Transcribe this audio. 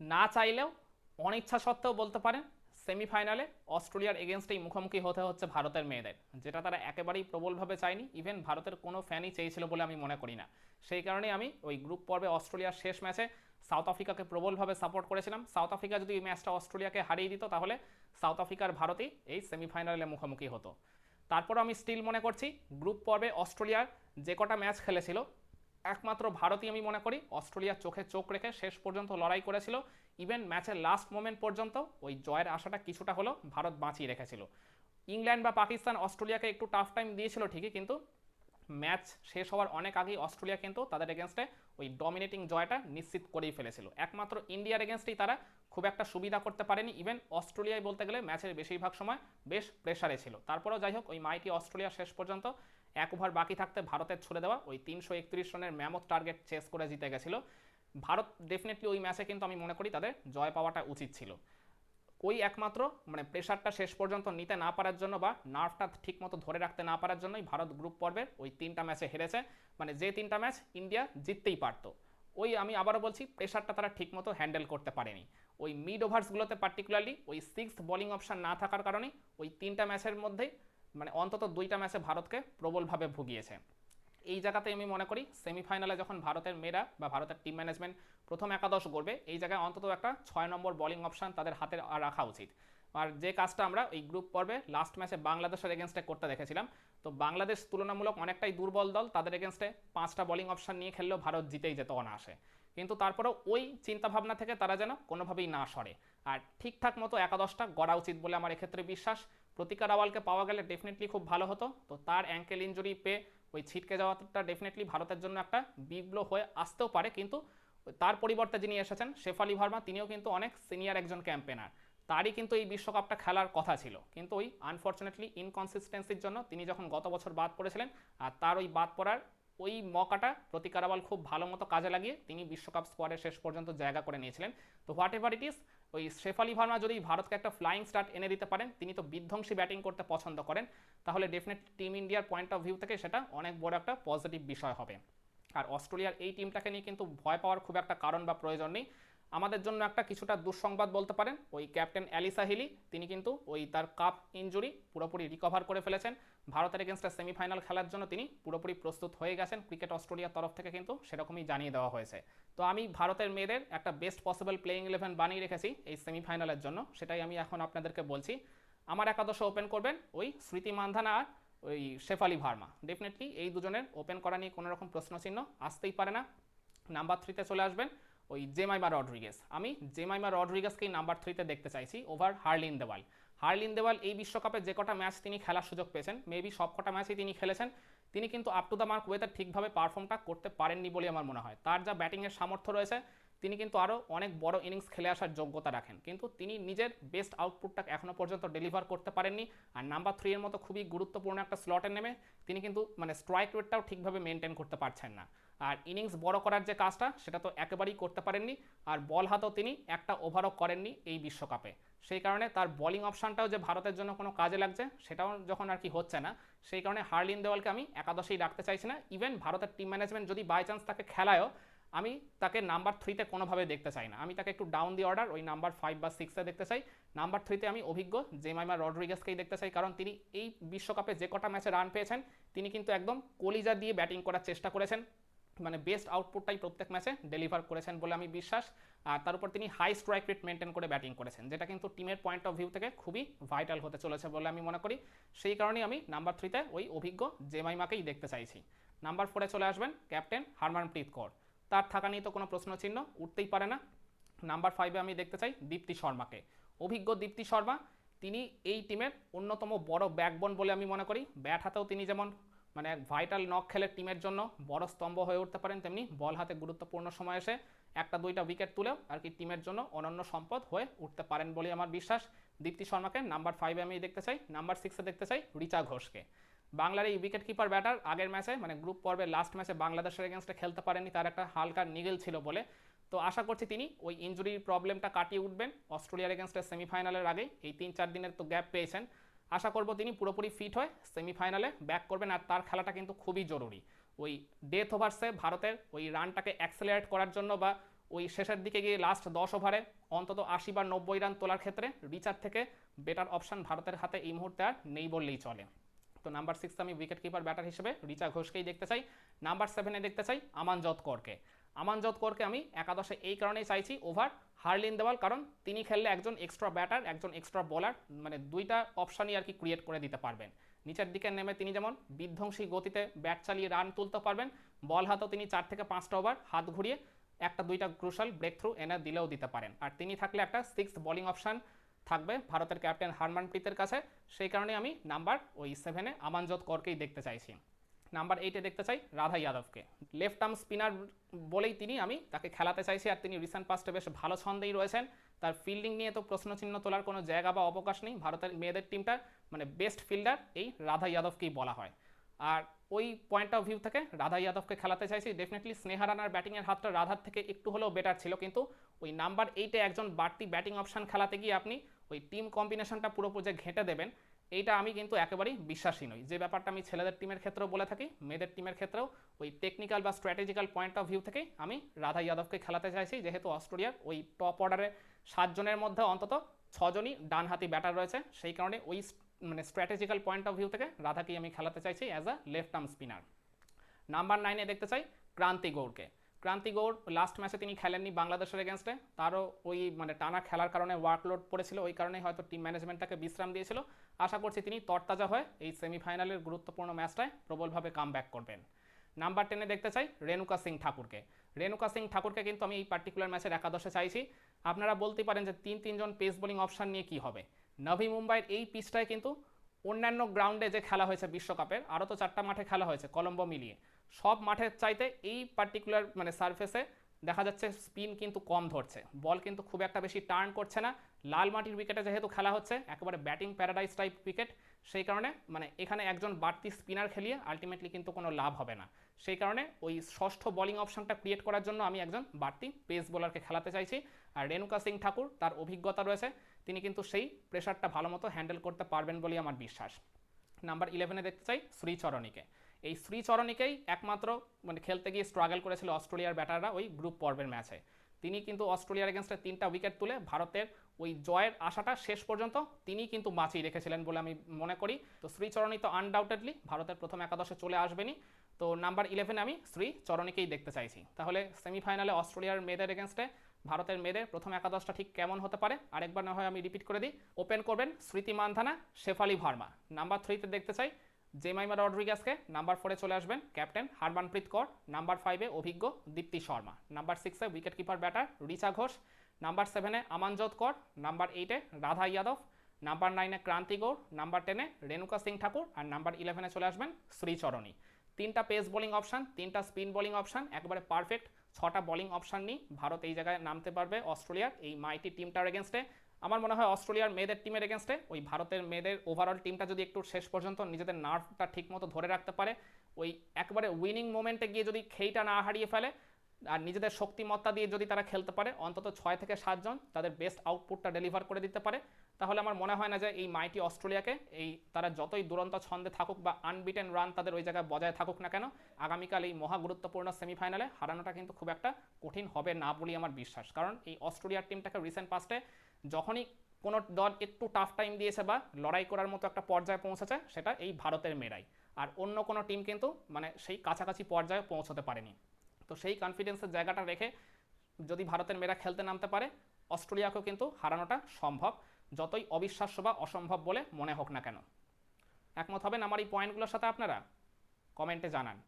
না চাইলেও অনিচ্ছা সত্ত্বেও বলতে পারেন সেমিফাইনালে অস্ট্রেলিয়ার এগেনস্টেই মুখোমুখি হতে হচ্ছে ভারতের মেয়েদের, যেটা তারা একেবারেই প্রবলভাবে চায়নি ইভেন ভারতের কোনো ফ্যানই চেয়েছিল বলে আমি মনে করি না। সেই কারণেই আমি ওই গ্রুপ পর্বে অস্ট্রেলিয়ার শেষ ম্যাচে সাউথ আফ্রিকাকে প্রবলভাবে সাপোর্ট করেছিলাম। সাউথ আফ্রিকা যদি এই ম্যাচটা অস্ট্রেলিয়াকে হারিয়ে দিত, তাহলে সাউথ আফ্রিকার ভারতই এই সেমিফাইনালে মুখোমুখি হতো। তারপর আমি স্টিল মনে করছি গ্রুপ পর্বে অস্ট্রেলিয়ার যে কটা ম্যাচ খেলেছিল একমাত্র ভারতই আমি মনে করি। অস্ট্রেলিয়ার চোখে চোখ রেখে শেষ পর্যন্ত লড়াই করেছিল। ইভেন ম্যাচের লাস্ট মোমেন্ট পর্যন্ত ওই জয়ের আশাটা কিছুটা হলেও ভারত বাঁচিয়ে রেখেছিল। ইংল্যান্ড বা পাকিস্তান অস্ট্রেলিয়াকে একটু টাফ টাইম দিয়েছিল ঠিকই, কিন্তু ম্যাচ শেষ হওয়ার অনেক আগেই অস্ট্রেলিয়া কিন্তু তাদের এগেনস্টে ওই ডমিনেটিং জয়টা নিশ্চিত করেই ফেলেছিল। একমাত্র ইন্ডিয়ার এগেনস্টেই তারা খুব একটা সুবিধা করতে পারেনি। ইভেন অস্ট্রেলিয়ায় বলতে গেলে ম্যাচের বেশিরভাগ সময় বেশ প্রেসারে ছিল। তারপরেও যাই হোক, ওই মাইটি অস্ট্রেলিয়া শেষ পর্যন্ত এক ওভার বাকি থাকতে ভারতের ছুড়ে দেওয়া। ওই তিনশো একত্রিশ রানের ম্যামথ টার্গেট চেস করে জিতে গেছিল। ভারত ডেফিনেটলি ওই ম্যাচে কিন্তু আমি মনে করি তাদের জয় পাওয়াটা উচিত ছিল। ওই একমাত্র মানে প্রেশারটা শেষ পর্যন্ত নিতে না পারার জন্য বা নার্ভটা ঠিকমতো ধরে রাখতে না পারার জন্যই ভারত গ্রুপ পর্বের ওই তিনটা ম্যাচে হেরেছে। মানে যে তিনটা ম্যাচ ইন্ডিয়া জিততেই পারতো। ওই আমি আবারও বলছি প্রেশারটা তারা ঠিকমতো হ্যান্ডেল করতে পারেনি। ওই মিড ওভার্সগুলোতে পার্টিকুলারলি ওই সিক্স বোলিং অপশান না থাকার কারণে ওই তিনটা ম্যাচের মধ্যেই মানে অন্তত দুইটা ম্যাচে ভারতকে প্রবলভাবে ভুগিয়েছে। এই জায়গাতে আমি মনে করি সেমিফাইনালে যখন ভারতের মেয়েরা বা ভারতের টিম ম্যানেজমেন্ট প্রথম একাদশ গড়বে, এই জায়গায় অন্তত একটা ছয় নম্বর বোলিং অপশন তাদের হাতে রাখা উচিত। আর যে কাজটা আমরা এই গ্রুপ পর্বে লাস্ট ম্যাচে বাংলাদেশের এগেনস্টে করতে দেখেছিলাম, তো বাংলাদেশ তুলনামূলক অনেকটাই দুর্বল দল, তাদের এগেনস্টে পাঁচটা বোলিং অপশন নিয়ে খেললেও ভারত জিতেই যেত অনায়াসে। কিন্তু তারপরেও ওই চিন্তাভাবনা থেকে তারা যেন কোনোভাবেই না সরে। আর ঠিকঠাক মতো একাদশটা গড়া উচিত বলে আমার এক্ষেত্রে বিশ্বাস। প্রতিকা রাওয়ালকে পাওয়া গেলে ডেফিনেটলি খুব ভালো হতো। তো তার অ্যাঙ্কেল ইঞ্জুরি পেয়ে ওই ছিটকে যাওয়াটা ডেফিনেটলি ভারতের জন্য একটা বিগ্লো হয়ে আসতেও পারে। কিন্তু তার পরিবর্তে যিনি এসেছেন, শেফালি ভার্মা, তিনিও কিন্তু অনেক সিনিয়র একজন ক্যাম্পেনার তারই কিন্তু এই বিশ্বকাপটা খেলার কথা ছিল। কিন্তু ওই আনফর্চুনেটলি ইনকনসিস্টেন্সির জন্য তিনি যখন গত বছর বাদ পড়েছিলেন, আর তার ওই বাদ পড়ার ওই মকাটা প্রতিকারাবাল খুব ভালো মতো কাজে লাগিয়ে তিনি বিশ্বকাপ স্কোয়াডে শেষ পর্যন্ত জায়গা করে নিয়েছিলেন। তো হোয়াট এভার ইট ইস ওই শেফালি ভার্মা যদি ভারতকে একটা ফ্লাইং স্টার্ট এনে দিতে পারেন, তিনি তো বিধ্বংসী ব্যাটিং করতে পছন্দ করেন, তাহলে ডেফিনেট টিম ইন্ডিয়ার পয়েন্ট অফ ভিউ থেকে সেটা অনেক বড় একটা পজিটিভ বিষয় হবে। আর অস্ট্রেলিয়ার এই টিমটাকে নিয়ে কিন্তু ভয় পাওয়ার খুব একটা কারণ বা প্রয়োজন নেই। আমাদের জন্য একটা কিছুটা দুঃসংবাদ বলতে পারেন। ওই ক্যাপ্টেন অ্যালিসা হিলি, তিনি কিন্তু ওই তার কাপ ইঞ্জুরি পুরোপুরি রিকভার করে ফেলেছেন। ভারতের এগেনস্টে সেমিফাইনাল খেলার জন্য তিনি পুরোপুরি প্রস্তুত হয়ে গেছেন। ক্রিকেট অস্ট্রেলিয়ার তরফ থেকে কিন্তু সেরকমই জানিয়ে দেওয়া হয়েছে। তো আমি ভারতের মেয়েদের একটা বেস্ট পসিবল প্লেইং ইলেভেন বানিয়ে রেখেছি এই সেমিফাইনালের জন্য। সেটাই আমি এখন আপনাদেরকে বলছি। আমার একাদশে ওপেন করবেন ওই স্মৃতি মান্ধানা আর ওই শেফালি ভার্মা। ডেফিনেটলি এই দুজনের ওপেন করা নিয়ে কোনো রকম প্রশ্নচিহ্ন আসতেই পারে না। নাম্বার থ্রিতে চলে আসবেন। ওই জেমাইমা রড্রিগেস আমি জেমাইমা রড্রিগেসকেই নাম্বার থ্রিতে দেখতে চাইছি ওভার হার্লিন দেওয়াল। হার্লিন দেওয়াল এই বিশ্বকাপে যে কটা ম্যাচ তিনি খেলার সুযোগ পেয়েছেন মেবি সব কটা ম্যাচই তিনি খেলেছেন, তিনি কিন্তু আপ টু দ্য মার্ক ওয়েতে ঠিকভাবে পারফর্মটা করতে পারেননি বলে আমার মনে হয়। তার যা ব্যাটিংয়ের সামর্থ্য রয়েছে, তিনি কিন্তু আরও অনেক বড় ইনিংস খেলে আসার যোগ্যতা রাখেন। কিন্তু তিনি নিজের বেস্ট আউটপুটটা এখনও পর্যন্ত ডেলিভার করতে পারেননি আর নাম্বার থ্রি এর মতো খুবই গুরুত্বপূর্ণ একটা স্লটে নেমে তিনি কিন্তু মানে স্ট্রাইক রেটটাও ঠিকভাবে মেনটেন করতে পারছেন না। আর ইনিংস বড় করার যে কাজটা, সেটা তো একেবারেই করতে পারেননি। আর বল হাতেও তিনি একটা ওভারও করেননি এই বিশ্বকাপে। সেই কারণে তার বোলিং অপশানটাও যে ভারতের জন্য কোনো কাজে লাগছে, সেটাও যখন আর কি হচ্ছে না, সেই কারণে হার্লিন দেওয়ালকে আমি একাদশেই রাখতে চাইছি না। ইভেন ভারতের টিম ম্যানেজমেন্ট যদি বাই চান্স তাকে খেলায়ও, আমি তাকে নাম্বার থ্রিতে কোনোভাবে দেখতে চাই না। আমি তাকে একটু ডাউন দি অর্ডার ওই নাম্বার ফাইভ বা সিক্সে দেখতে চাই। নাম্বার থ্রিতে আমি অভিজ্ঞ, জেমাইমা রড্রিগেসকেই দেখতে চাই, কারণ তিনি এই বিশ্বকাপে যে কটা ম্যাচে রান পেয়েছেন, তিনি কিন্তু একদম কলিজা দিয়ে ব্যাটিং করার চেষ্টা করেছেন। মানে বেস্ট আউটপুটটাই প্রত্যেক ম্যাচে ডেলিভার করেছেন বলে আমি বিশ্বাস। আর তার উপর তিনি হাই স্ট্রাইক রেট মেনটেন করে ব্যাটিং করেছেন, যেটা কিন্তু টিমের পয়েন্ট অফ ভিউ থেকে খুবই ভাইটাল হতে চলেছে বলে আমি মনে করি। সেই কারণেই আমি নাম্বার থ্রিতে ওই অভিজ্ঞ জেমাইমাকেই দেখতে চাইছি। নাম্বার ফোরে চলে আসবেন ক্যাপ্টেন হারমানপ্রীত কৌর। তার থাকা নিয়ে তো কোনো প্রশ্নচিহ্ন উঠতেই পারে না। নাম্বার ফাইভে আমি দেখতে চাই দীপ্তি শর্মাকে। অভিজ্ঞ দীপ্তি শর্মা, তিনি এই টিমের অন্যতম বড় ব্যাকবোন বলে আমি মনে করি। ব্যাট হাতেও তিনি যেমন মানে এক ভাইটাল নক খেলে টিমের জন্য বড় স্তম্ভ হয়ে উঠতে পারেন তেমনি বল হাতে গুরুত্বপূর্ণ সময় এসে একটা দুইটা উইকেট তুলেও আর কি টিমের জন্য অনন্য সম্পদ হয়ে উঠতে পারেন বলে আমার বিশ্বাস। দীপ্তি শর্মাকে নাম্বার ফাইভে আমি দেখতে চাই নাম্বার সিক্সে দেখতে চাই রিচা ঘোষকে। বাংলার এই উইকেট কিপার ব্যাটার আগের ম্যাচে মানে গ্রুপ পর্বে লাস্ট ম্যাচে বাংলাদেশের এগেনস্টে খেলতে পারেনি তার একটা হালকা নিগেল ছিল বলে। তো আশা করছি তিনি ওই ইঞ্জুরির প্রবলেমটা কাটিয়ে উঠবেন। অস্ট্রেলিয়ার এগেনস্টে সেমিফাইনালের আগে এই তিন চার দিনের তো গ্যাপ পেয়েছেন। আশা করব তিনি পুরোপুরি ফিট হয়ে সেমিফাইনালে ব্যাক করবেন আর তার খেলাটা কিন্তু খুবই জরুরি। ওই ডেথ ওভার্সে ভারতের ওই রানটাকে অ্যাক্সেলারেট করার জন্য বা ওই শেষের দিকে গিয়ে লাস্ট দশ ওভারে অন্তত আশি বা নব্বই রান তোলার ক্ষেত্রে রিচার থেকে বেটার অপশন ভারতের হাতে এই মুহূর্তে আর নেই বললেই চলে। তো নাম্বার সিক্স আমি উইকেট কিপার ব্যাটার হিসেবে রিচা ঘোষকেই দেখতে চাই। নাম্বার সেভেনে দেখতে চাই আমানজত করকে আমানজত করকে আমি একাদশে এই কারণেই চাইছি ওভার হার্লিন দেওয়াল, কারণ তিনি খেললে একজন এক্সট্রা ব্যাটার একজন এক্সট্রা বোলার মানে দুইটা অপশনই আর কি ক্রিয়েট করে দিতে পারবেন। নিচের দিকে নেমে তিনি যেমন বিধ্বংসী গতিতে ব্যাট চালিয়ে রান তুলতে পারবেন বল হাতেও তিনি চার থেকে পাঁচটা ওভার হাত ঘুরিয়ে একটা দুইটা ক্রুশাল ব্রেক থ্রু এনে দিলেও দিতে পারেন। আর তিনি থাকলে একটা সিক্স বোলিং অপশন থাকবে ভারতের ক্যাপ্টেন হারমানপ্রীতের কাছে। সেই কারণে আমি নাম্বার ওই সেভেনে আমানজত করকেই দেখতে চাইছি। নাম্বার এইটে দেখতে চাই রাধা যাদবকে। লেফট আর্ম স্পিনার বলেই তিনি, আমি তাকে খেলাতে চাইছি আর তিনি রিসেন্ট পাস্টে বেশ ভালো ছন্দেই রয়েছেন। তার ফিল্ডিং নিয়ে তো প্রশ্নচিহ্ন তোলার কোনো জায়গা বা অবকাশ নেই। ভারতের মেয়েদের টিমটার মানে বেস্ট ফিল্ডার এই রাধা যাদবকেই বলা হয়। আর ওই পয়েন্ট অফ ভিউ থেকে রাধা যাদবকে খেলাতে চাইছি। ডেফিনেটলি স্নেহা রানার ব্যাটিংয়ের হাতটা রাধার থেকে একটু হলেও বেটার ছিল। কিন্তু ওই নাম্বার এইটে একজন বাড়তি ব্যাটিং অপশন খেলাতে গিয়ে আপনি ওই টিম কম্বিনেশনটা পুরোপুরি ঘেঁটে দেবেন এইটা আমি কিন্তু একেবারেই বিশ্বাসী নই। যে ব্যাপারটা আমি ছেলেদের টিমের ক্ষেত্রেও বলে থাকি, মেয়েদের টিমের ক্ষেত্রেও ওই টেকনিক্যাল বা স্ট্র্যাটেজিক্যাল পয়েন্ট অফ ভিউ থেকে আমি রাধা যাদবকে খেলাতে চাইছি, যেহেতু অস্ট্রেলিয়ার ওই টপ অর্ডারে সাতজনের মধ্যে অন্তত ছজনই ডানহাতি ব্যাটার রয়েছে। সেই কারণে ওই মানে স্ট্র্যাটেজিক্যাল পয়েন্ট অফ ভিউ থেকে রাধাকেই আমি খেলাতে চাইছি as a left arm spinner number নাইনে দেখতে চাই ক্রান্তি গৌড়কে। ক্রান্তি গৌড় লাস্ট ম্যাচে তিনি খেলেননি বাংলাদেশের এগেনস্টে তারও ওই মানে টানা খেলার কারণে ওয়ার্কলোড পড়েছিল, ওই কারণেই হয়তো টিম ম্যানেজমেন্ট তাকে বিশ্রাম দিয়েছিল। আশা করছি তিনি তরতাজা হয়ে এই সেমিফাইনালের গুরুত্বপূর্ণ ম্যাচটায় প্রবলভাবে কাম করবেন। নাম্বার টেনে দেখতে চাই রেণুকা সিং ঠাকুরকে। রেণুকা সিং ঠাকুরকে কিন্তু আমি এই পার্টিকুলার ম্যাচের একাদশে চাইছি। আপনারা বলতেই পারেন যে তিন, তিনজন পেস বোলিং অপশন নিয়ে কি হবে? নভি মুম্বাইয়ের এই পিচটায় কিন্তু অন্যান্য গ্রাউন্ডে যে খেলা হয়েছে বিশ্বকাপের, আরও তো চারটা মাঠে খেলা হয়েছে, কলম্বো মিলিয়ে। সব মাঠের চাইতে এই পার্টিকুলার মানে সারফেসে দেখা যাচ্ছে স্পিন কিন্তু কম ধরছে। বল কিন্তু খুব একটা বেশি টার্ন করছে না। লাল মাটির উইকেটে যেহেতু খেলা হচ্ছে, একেবারে ব্যাটিং প্যারাডাইস টাইপ উইকেট, সেই কারণে মানে এখানে একজন বাড়তি স্পিনার খেলিয়ে আলটিমেটলি কিন্তু কোনো লাভ হবে না। সেই কারণে ওই ষষ্ঠ বোলিং অপশনটা ক্রিয়েট করার জন্য আমি একজন বাড়তি পেস বোলারকে খেলাতে চাইছি। আর রেণুকা সিং ঠাকুর, তার অভিজ্ঞতা রয়েছে, তিনি কিন্তু সেই প্রেশারটা ভালো মতো হ্যান্ডেল করতে পারবেন বলেই আমার বিশ্বাস। নাম্বার ইলেভেনে দেখতে চাই, শ্রীচরণীকে। এই শ্রীচরণীকেই একমাত্র মানে খেলতে গিয়ে স্ট্রাগল করেছিল অস্ট্রেলিয়ার ব্যাটাররা ওই গ্রুপ পর্বের ম্যাচে তিনি কিন্তু অস্ট্রেলিয়ার এগেনস্টে তিনটা উইকেট তুলে ভারতের ওই জয়ের আশাটা শেষ পর্যন্ত তিনি কিন্তু বাঁচিয়ে রেখেছিলেন বলে আমি মনে করি। তো শ্রীচরণী তো আনডাউটেডলি ভারতের প্রথম একাদশে চলে আসবেনি। তো নাম্বার ইলেভেনে আমি শ্রী চরণীকেই দেখতে চাইছি। তাহলে সেমিফাইনালে অস্ট্রেলিয়ার মেয়েদের এগেনস্টে ভারতের মেয়েদের প্রথম একাদশটা ঠিক কেমন হতে পারে? আরেকবার না হয় আমি রিপিট করে দিই। ওপেন করবেন স্মৃতি মান্ধানা, শেফালি ভার্মা। নাম্বার থ্রিতে দেখতে চাই। জেমাইমা রড্রিগাসকে নাম্বার ফোরে চলে আসবেন, ক্যাপ্টেন হারমানপ্রীত কর, নাম্বার ফাইভে অভিজ্ঞ দীপ্তি শর্মা, নাম্বার সিক্সে wicket keeper batter Richa Ghosh, number সেভেনে আমানজোত কর, নাম্বার এইটে রাধা যাদব, নাম্বার নাইনে ক্রান্তি গৌড় নাম্বার টেনে রেণুকা সিং ঠাকুর আর নাম্বার ইলেভেনে চলে আসবেন শ্রীচরণী তিনটা পেস বোলিং অপশান তিনটা স্পিন বোলিং অপশান একবারে পারফেক্ট ছটা বোলিং অপশান নিয়ে ভারত এই জায়গায় নামতে পারবে অস্ট্রেলিয়ার এই মাইটি টিমটার এগেনস্টে আমার মনে হয় অস্ট্রেলিয়ার মেয়েদের টিমের এগেনস্টে ওই ভারতের মেয়েদের ওভারঅল টিমটা যদি একটু শেষ পর্যন্ত নিজেদের নার্ভটা ঠিকমতো ধরে রাখতে পারে, ওই একবারে উইনিং মোমেন্টে গিয়ে যদি খেইটা না হারিয়ে ফেলে, আর নিজেদের শক্তিমত্তা দিয়ে যদি তারা খেলতে পারে, অন্তত ছয় থেকে সাতজন তাদের বেস্ট আউটপুটটা ডেলিভার করে দিতে পারে, তাহলে আমার মনে হয় না যে এই মাইটি অস্ট্রেলিয়াকে, এই তারা যতই দুরন্ত ছন্দে থাকুক বা আনবিটেন রান তাদের ওই জায়গায় বজায় থাকুক না কেন, আগামীকাল এই মহা গুরুত্বপূর্ণ সেমিফাইনালে হারানোটা কিন্তু খুব একটা কঠিন হবে না বলেই আমার বিশ্বাস। কারণ এই অস্ট্রেলিয়ার টিমটাকে রিসেন্ট পাস্টে যখনই কোনো দল একটু টাফ টাইম দিয়েছে বা লড়াই করার মতো একটা পর্যায়ে পৌঁছেছে, সেটা এই ভারতের মেয়েরাই। আর অন্য কোনো টিম কিন্তু মানে সেই কাছাকাছি পর্যায়ে পৌঁছতে পারেনি। তো সেই কনফিডেন্সের জায়গাটা রেখে যদি ভারতের মেয়েরা খেলতে নামতে পারে, অস্ট্রেলিয়াকেও কিন্তু হারানোটা সম্ভব, যতই অবিশ্বাস্য বা অসম্ভব বলে মনে হোক না কেন। একমত হবেন আমার এই পয়েন্টগুলোর সাথে আপনারা? কমেন্টে জানান।